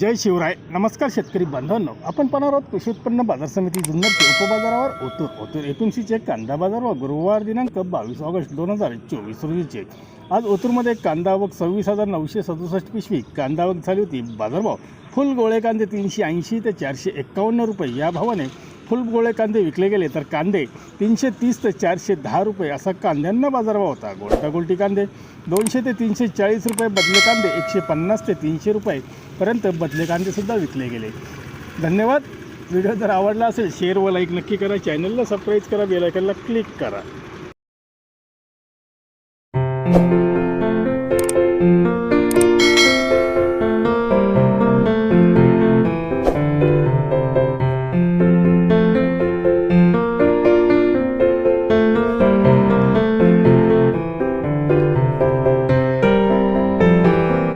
जय शिवराय. नमस्कार शेतकरी बांधवांनो. आपण पाहणार आहोत कृषी उत्पन्न बाजार समिती जुन्नरचे उपबाजारावर ओतूर ओतूर एपीएमसीचे कांदा बाजार व गुरुवार दिनांक बावीस ऑगस्ट दोन हजार चोवीस रोजीचे. आज ओतूरमध्ये कांदा आवक सव्वीस हजार नऊशे सदुसष्ट पिशवी कांदा आवक झाली होती बाजारभाव. फुल गोळे कांदे तीनशे ऐंशी ते चारशे एक्कावन्न रुपये या भावाने फुल गोळे कांदे विकले गेले तर कांदे तीनशे तीस ते चारशे दहा रुपये असा कांद्यांना बाजारभाव होता. गोळटा गोलटी कांदे दोनशे ते तीनशे चाळीस रुपये बदले कांदे एकशे पन्नास ते तीनशे रुपयेपर्यंत बदले कांदेसुद्धा विकले गेले. धन्यवाद. व्हिडिओ जर आवडला असेल शेअर व लाईक नक्की करा. चॅनलला सबस्क्राईब करा बेलायकनला क्लिक करा.